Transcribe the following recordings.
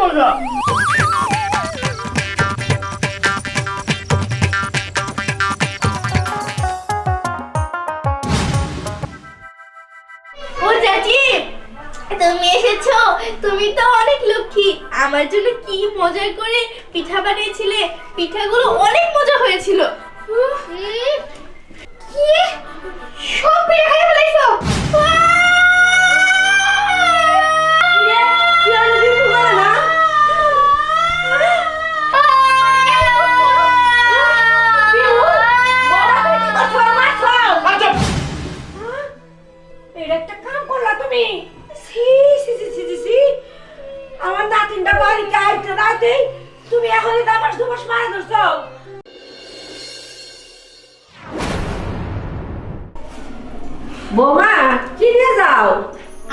মজা। তুমি এসেছ তুমি তো অনেক লক্ষ্মী। আমার জন্য কি মজা করে পিঠা বানিয়েছিলে? পিঠাগুলো অনেক মজা হয়েছিল। উম,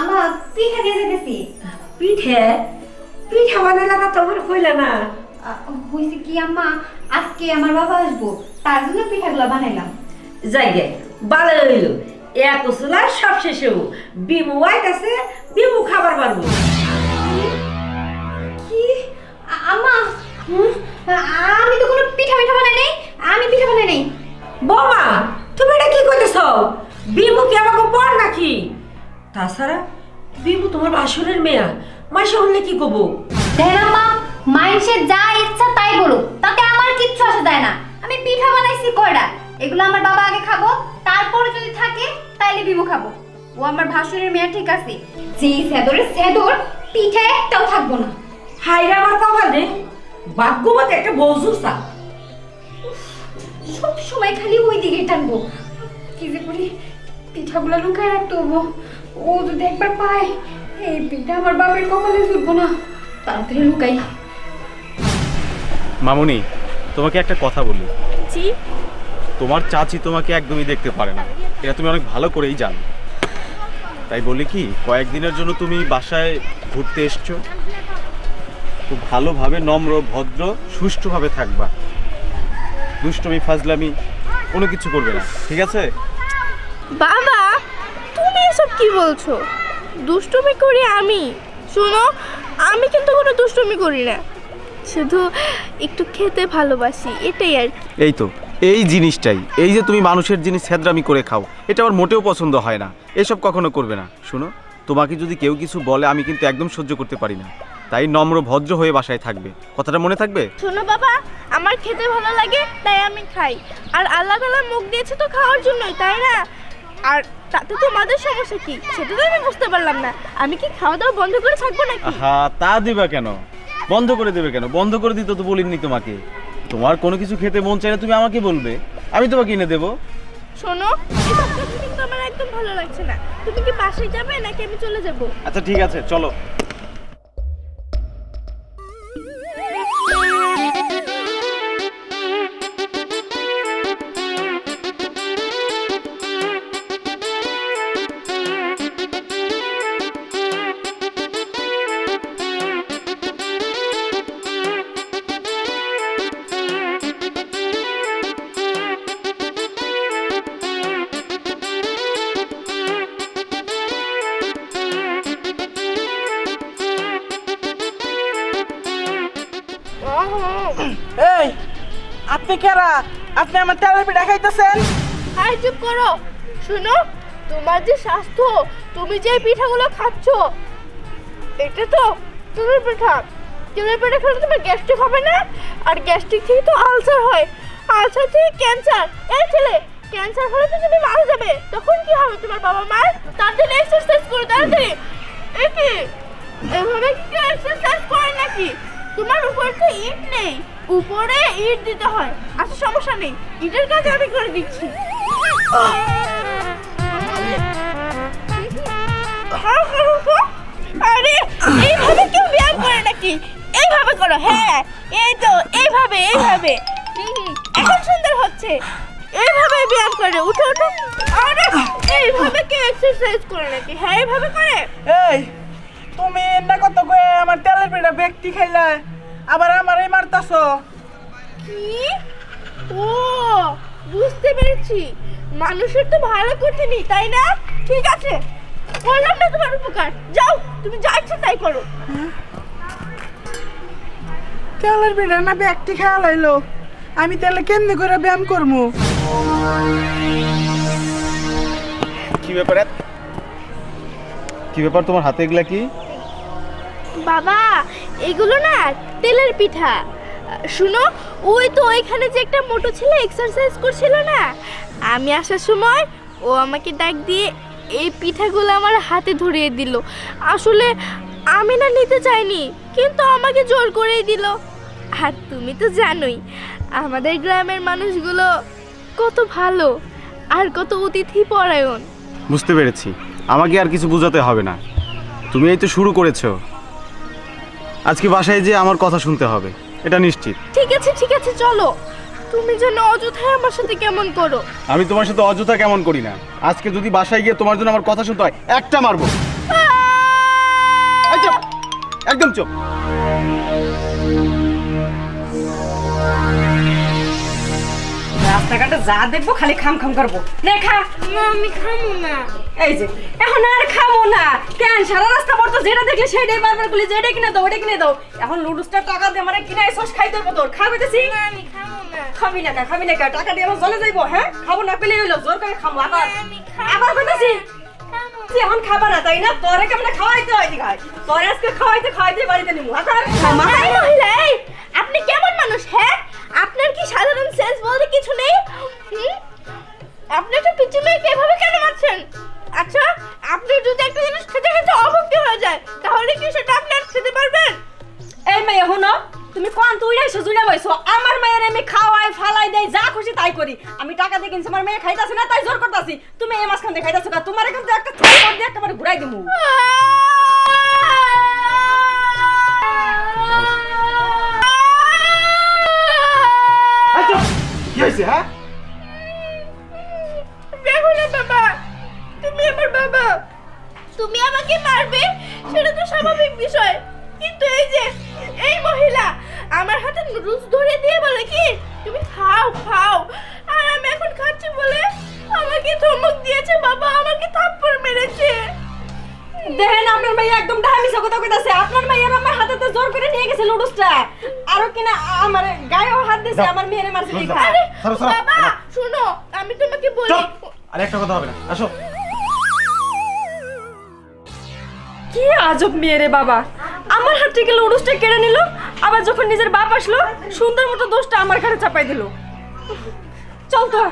আমার পিঠা দিয়ে যেতেছি পিঠে? পিঠা বানালে না তোমার কইলে না। হয়েছে কি আম্মা? আজকে আমার বাবা আসব তার জন্য পিঠাগুলো বানাইলাম। যাইগে ভালো হইল এক চুলা সব শেষ বিমু আইতাছে বিমু খাবার পারব কি? আম্মা আমি তো কোনো পিঠা পিঠা বানাই নাই আমি পিঠা বানাই নাই। বৌমা তুমি এটা কি কইতেছ? বিমু কি আমাকে বল নাকি। তাছাড়া বিমু তোমার বাসনের মেয়া। মাসে হলে কি কব দেখেন মাইন্ডসেট যা ইচ্ছা তাই বলুক তাতে আমার কিচ্ছু আসে যায় না। আমি পিঠা বানাইছি কয়টা এগুলো আমার বাবা আগে খাব তারপর যদি থাকে তাইলে বিমু খাব। ও আমার ভাসুরের মেয়ে ঠিক আছে? যেই সেদরের সেদর পিঠা একটাও থাকব না। হাইরে আমার কপালে ভাগ্যবতী একটা বৌজুসা সব সময় খালি ওই দিকে টানবো। কি যে করি? পিঠাগুলো লুকায় রাখতে হব। ও যদি একবার পায় এই পিঠা আমার বাবার কপালে জুটবো না। তাড়াতাড়ি লুকাই। মামুনি তোমাকে একটা কথা বলি। জি? তোমার চাচি তোমাকে একদমই দেখতে পারে না। এটা তুমি অনেক ভালো করেই জানো। তাই বলি কি কয়েকদিনের জন্য তুমি বাসায় ঘুরতে এসছো। খুব ভালোভাবে নম্র ভদ্র সুষ্ঠুভাবে থাকবা। দুষ্টমি ফাজলামি কোনো কিছু করবে না। ঠিক আছে? বাবা তুমি এসব কি বলছো? দুষ্টুমি করি আমি। শুনো আমি কিন্তু কোনো দুষ্টুমি করি না। শুধু একটু খেতে ভালোবাসি এটাই আর কি। এই তো এই জিনিসটাই। এই যে তুমি মানুষের জিনিস ছ্যাদ্রামি করে খাও এটা আমার মোটেও পছন্দ হয় না। এসব কখনো করবে না। শুনো তোমাকে যদি কেউ কিছু বলে আমি কিন্তু একদম সহ্য করতে পারি না। তাই নম্র ভদ্র হয়ে বাসায় থাকবে। কথাটা মনে থাকবে? শোনো বাবা আমার খেতে ভালো লাগে তাই আমি খাই। আর আল্লাহ তালা মুখ দিয়েছে তো খাওয়ার জন্যই তাই না? আর তাতে তোমাদের সমস্যা কি? সেটা তো আমি বুঝতে পারলাম না। আমি কি খাওয়া দাওয়া বন্ধ করে থাকব নাকি? হ্যাঁ তা দিবা কেন? বন্ধ করে দেবে কেন? বন্ধ করে দিতে তো বলিনি তোমাকে। তোমার কোনো কিছু খেতে মন চাই না তুমি আমাকে বলবে। আমি তোমাকে এনে দেবো। শোনো এসব কথা কিন্তু আমার একদম ভালো লাগছে না। তুমি কি বাসায় যাবে নাকি আমি চলে যাব? আচ্ছা ঠিক আছে চলো। এই, আপনি কারা? আপনি আমার তেলের খাইতেছেন আর চুপ করো। শোনো, তোমার যে স্বাস্থ্য, তুমি যে পিঠাগুলো খাচ্ছ, এটা তো চুলের পিঠা। চুলের পিঠা খেলে তোমার গ্যাস্ট্রিক হবে না? আর গ্যাস্ট্রিক থেকে তো আলসার হয়। আলসার থেকে ক্যান্সার। এই ছেলে, ক্যান্সার হলে তো তুমি মারা যাবে। তখন কি হবে তোমার বাবা মার তার জন্য এক্সারসাইজ করো তাড়াতাড়ি এ কি? এভাবে কি এক্সারসাইজ করে নাকি? তোমার উপরে তো ইট নেই। উপরে ইট দিতে হয়। আচ্ছা সমস্যা নেই। ইটের কাজ আমি করে দিচ্ছি। আরে, এইভাবে কেউ ব্যায়াম করে নাকি? এইভাবে করো হ্যাঁ। এই তো, এইভাবে এইভাবে। এখন সুন্দর হচ্ছে। এইভাবে ব্যায়াম করে, উঠো উঠো। আরে, এইভাবে কেউ এক্সারসাইজ করে নাকি? হ্যাঁ এইভাবে করে। এই তুমি না কত কয়ে আমার তেলের পিঠা ব্যক্তি খাইলা? আবার আমারই মারতাছ। কি? ও বুঝতে পেরেছি। মানুষের তো ভালো করতে নেই তাই না? ঠিক আছে। বললাম না তোমার উপকার। যাও তুমি যা ইচ্ছা তাই করো। তেলের পিঠা না ব্যক্তি খেয়াল লাইলো? আমি তাহলে কেমনে করে ব্যায়াম করব কি ব্যাপার এত? কি ব্যাপার তোমার হাতে এগুলা কি? বাবা এগুলো না তেলের পিঠা। শুনো ওই তো ওইখানে যে একটা মোটো ছেলে এক্সারসাইজ করছিল না আমি আসার সময় ও আমাকে ডাক দিয়ে এই পিঠাগুলো আমার হাতে ধরিয়ে দিল। আসলে আমি না নিতে চাইনি কিন্তু আমাকে জোর করেই দিল। আর তুমি তো জানোই আমাদের গ্রামের মানুষগুলো কত ভালো আর কত অতিথি পরায়ণ। বুঝতে পেরেছি। আমাকে আর কিছু বোঝাতে হবে না। তুমি এই তো শুরু করেছ। আজকে বাসায় যে আমার কথা শুনতে হবে। এটা নিশ্চিত। ঠিক আছে ঠিক আছে চলো। তুমি যেন অযথায় আমার সাথে কেমন করো। আমি তোমার সাথে অযথা কেমন করি না। আজকে যদি বাসায় গিয়ে তোমার জন্য আমার কথা শুনতে হয় একটা মারবো! একদম চুপ! রাস্তাঘাটে যা দেখব খালি খাম খাম করব। রেখা আমি খামো না। এই যে এখন আর খামো না। কেন সারা রাস্তা পর তো যেটা দেখলে সেটাই বারবার বলি যে এটা কিনে দাও এটা কিনে দাও। এখন নুডলসটা টাকা দিয়ে মানে কিনে এসোস খাইতে হবে তোর। খাবে দেখছি আমি খামো না। খাবি না খাবি না টাকা দিয়ে আমার জলে যাইবো হ্যাঁ? খাব না পেলে হইল জোর করে খাব আবার। আবার তুই এখন খাবা না তাই না? তোরে কেমনে খাওয়াইতে হয় দিঘায়? তোরে আজকে খাওয়াইতে খাওয়াইতে বাড়িতে নিমু মাথায় মহিলা, আপনি কেমন মানুষ হ্যাঁ? আপনার কি সাধারণ সেন্স বলতে কিছু নেই? আপনি একটা পিচি মেয়েকে এভাবে কেন মারছেন? আচ্ছা আপনি যদি একটা জিনিস খেতে খেতে অভক্তি হয়ে যায় তাহলে কি সেটা আপনি আর খেতে পারবেন? এই মেয়ে হনো তুমি কোন তুই এসে জুড়ে বইছো? আমার মেয়ের আমি খাওয়াই ফালাই দেই যা খুশি তাই করি। আমি টাকা দিয়ে কিনছি আমার মেয়ে খাইতাছে না তাই জোর করতাছি। তুমি এই মাঝখান দিয়ে খাইতাছো না তোমার কিন্তু একটা থাপ্পড় দিয়ে একেবারে ঘুরাই দিমু। কি হয়েছে হ্যাঁ? দেখো না বাবা তুমি আমার বাবা। তুমি আমাকে মারবে সেটা তো স্বাভাবিক বিষয়। কিন্তু এই যে এই মহিলা আমার হাতে নুডলস ধরে দিয়ে বলে কি তুমি খাও খাও। আর আমি এখন খাচ্ছি বলে আমাকে ধমক দিয়েছে বাবা আমাকে থাপ্পড় মেরেছে। দেখেন আপনার মেয়ে একদম ডাহামিসা কথা কইতাছে। আপনার মেয়ের আমার হাতে তো জোর করে নিয়ে গেছে লুডুসটা আরও কিনা আমার গায়েও হাত দিছে আমার মেয়েরে মারছে। দেখা আরে বাবা। শুনো আমি তোমাকে বলি। আরে একটা কথা হবে না। আসো। কি আজব মেয়েরে বাবা। আমার হাত থেকে লুডুসটা কেড়ে নিল আবার যখন নিজের বাপ আসলো সুন্দর মতো দোষটা আমার ঘাড়ে চাপাই দিল। চল তো।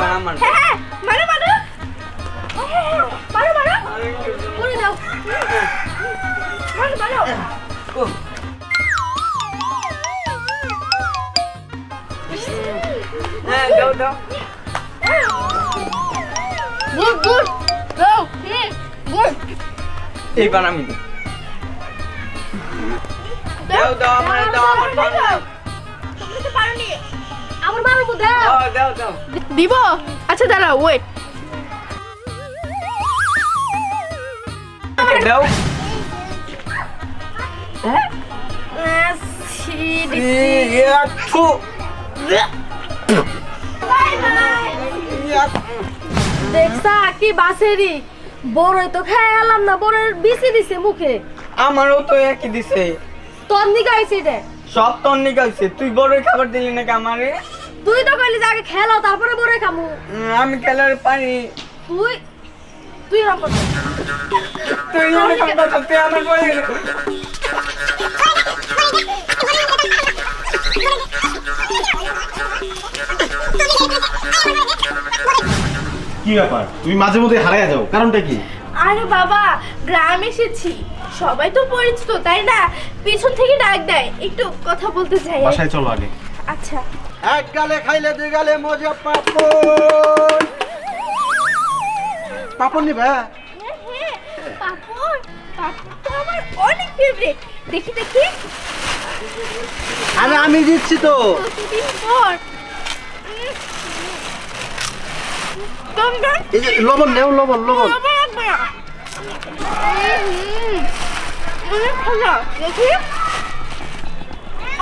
এইবার আমার হ্যাঁ হ্যাঁ মারো মারো। হ্যাঁ, মারো মারো। বলে দাও। মারো মারো। হ্যাঁ দাও দাও। গুড গুড দাও গুড এইবার আমি। দাও, দাও, আমারে দাও, আমার লাগে। তুমি তো পারোনি। আমার বাবু দাও দাও দাও। দিব? আচ্ছা দাঁড়াও ওয়েট দাও। দেখছা কি বাসেরি বড়ই তো খেয়ে এলাম না বড়ের বিসি দিছে মুখে। আমারও তো একই দিছে। তোর নিগাইছে রে সব তোর নিকালছে তুই বড় খাবার দিলি নাকি আমারে? তুই তো কইলি যে আগে খেলাও তারপরে বড়ই খামু। আমি খেলার পারি। তুই তুই করছিস। তুই আমার খাবার তুই আমার বড় কি ব্যাপার? তুমি মাঝে মধ্যে হারিয়ে যাও। কারণটা কি? আরে বাবা গ্রাম এসেছি। সবাই তো পরিচিত তাই না? পিছন থেকে ডাক দেয়। একটু কথা বলতে চাই বাসায় চলো আগে। আচ্ছা। এক গালে খাইলে দুই গালে মজা পাপন পাপন নিবে? পাপড় পাপড় তো আমার অনেক ফেভারিট দেখি দেখি। আরে আমি দিচ্ছি তো। কতদিন পর? লবণ নেও লবণ লবণ।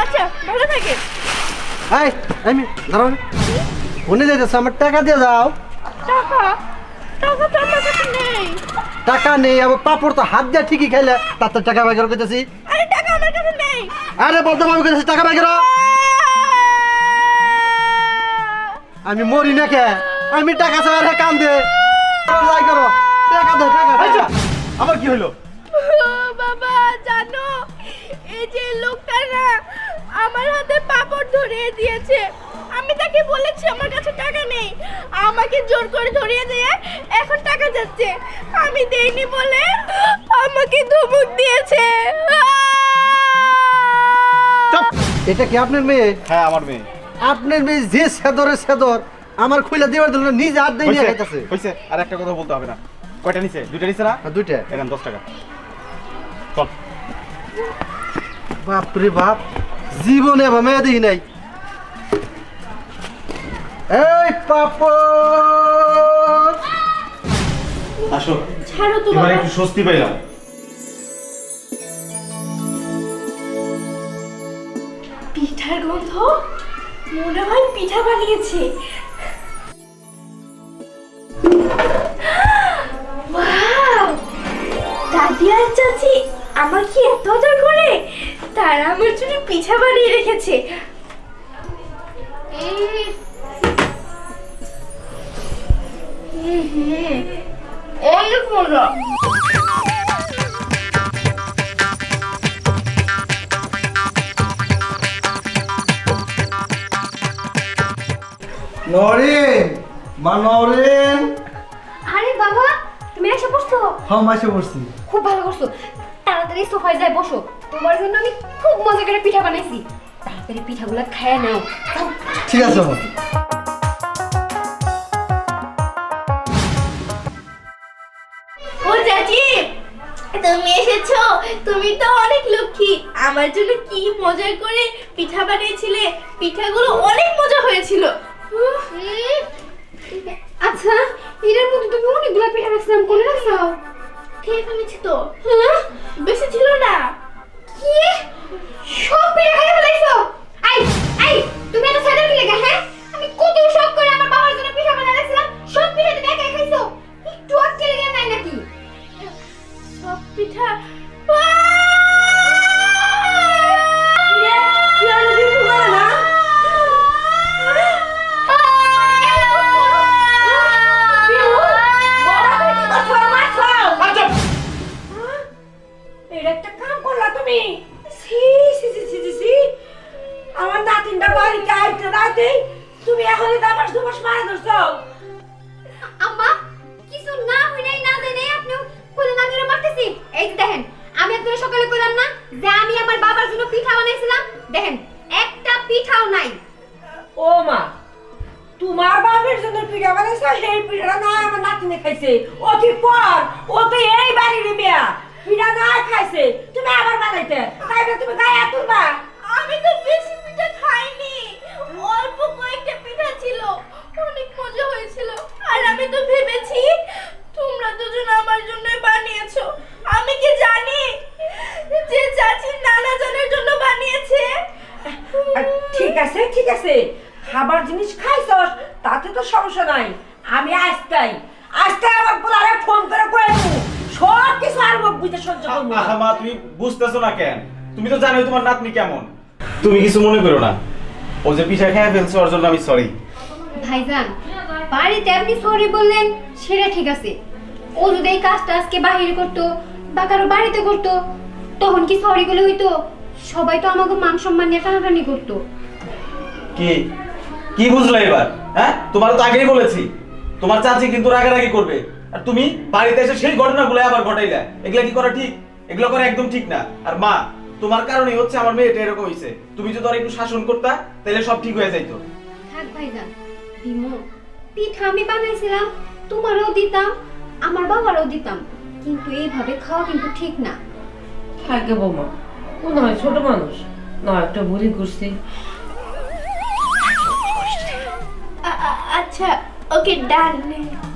আচ্ছা ভালো থাকে। এই আমি দাঁড়াও উনি যাইতেছে আমার টাকা দিয়ে যাও টাকা? টাকা তো আমার কাছে নেই। টাকা নেই আবার পাপড় তো হাত দিয়ে ঠিকই খাইলে তার তো টাকা বাইর করতেছি। আরে টাকা আমার কাছে নেই। আরে বলতে পারব করতেছি টাকা বাইর আমি মরি না কে? আমি টাকা ছাড়া কাম দে টাকা দে। টাকা আচ্ছা কি হলো? ধরিয়ে দিয়েছে। আমি তাকে বলেছি আমার কাছে টাকা নেই। আমাকে জোর করে ধরিয়ে দিয়ে এখন টাকা যাচ্ছে। আমি দেইনি বলে আমাকে ধমক দিয়েছে। চুপ। এটা কি আপনার মেয়ে? হ্যাঁ আমার মেয়ে। আপনার মেয়ে যে সেদরে সেদর আমার খুইলা দিবার দিল না, নিজে হাত দিয়ে নিয়ে খাইতেছে। হয়েছে আর একটা কথা বলতে হবে না। কয়টা নিছে? দুইটা নিছে না? আর দুইটা। এখান দশ টাকা। চল। বাপ রে বাপ জীবনে বা মেয়ে দেখি নাই। এই পাপড়! আসো। ছাড়ো তো এবার একটু স্বস্তি পেলাম পিঠার গন্ধ? মনে হয় পিঠা বানিয়েছে। দাদি আর চাচি আমার কি এত আদর করে? তারা আমার জন্য পিঠা বানিয়ে রেখেছে। অনেক নরেন মা নরেন। আরে বাবা তুমি এসে বসছো? হ্যাঁ মাসে বসছি। খুব ভালো করছ। তাড়াতাড়ি সোফায় যায় বসো। তোমার জন্য আমি খুব মজা করে পিঠা বানাইছি। তাড়াতাড়ি পিঠাগুলো খেয়ে নাও। ঠিক আছে মা। তুমি এসেছ? তুমি তো অনেক লক্ষ্মী। আমার জন্য কি মজা করে পিঠা বানিয়েছিলে? পিঠাগুলো অনেক জন্য পিঠা বানাইছো সেই পিঠাটা না আমার নাতিনে খাইছে। ও কি পর ও তো এই বাড়ির মেয়া। পিঠা না খাইছে। তুমি আবার বানাইতে। তাই না তুমি গায়ে তুলবা। আমি তো বেশি পিঠা খাইনি। অল্প কয়েকটা পিঠা ছিল। অনেক মজা হয়েছিল। আর আমি তো ভেবেছি তোমরা দুজন আমার জন্য বানিয়েছো। আমি কি জানি যে চাচি নানা জনের জন্য বানিয়েছে। ঠিক আছে ঠিক আছে। খাবার জিনিস খাইছস তাতে তো সমস্যা নাই। আমি আজকাই আজকে আমার পোলারে ফোন করে কয়ে দেবো। সব কিছু আর মুখ বুঝে সহ্য করব না। আহা মা তুমি বুঝতেছো না কেন? তুমি তো জানোই তোমার নাতনি কেমন। তুমি কিছু মনে করো না। ও যে পিঠা খেয়ে ফেলছে ওর জন্য আমি সরি ভাইজান বাড়িতে আপনি সরি বললেন সেটা ঠিক আছে। ও যদি এই কাজটা আজকে বাহিরে করতো বা কারও বাড়িতে করতো তখন কি সরি গুলো হইতো? সবাই তো আমাকে মান সম্মান নিয়ে টানাটানি করতো। কি? কি বুঝলে এবার? হ্যাঁ? তোমার তো আগেই বলেছি। তোমার চাচি কিন্তু রাগারাগি করবে। আর তুমি বাড়িতে এসে সেই ঘটনাগুলো আবার ঘটাইলা। এগুলা কি করা ঠিক? এগুলো করা একদম ঠিক না। আর মা তোমার কারণে হচ্ছে আমার মেয়েটা এরকম হয়েছে তুমি যদি ওর একটু শাসন করতা তাহলে সব ঠিক হয়ে যাইতো। থাক ভাইজান বিমো পিঠা আমি বানাইছিলাম তোমারও দিতাম আমার বাবারও দিতাম। কিন্তু এইভাবে খাওয়া কিন্তু ঠিক না। থাকে বৌমা। ও নয় ছোট মানুষ। না একটা ভুলি করছি अच्छा ओके डन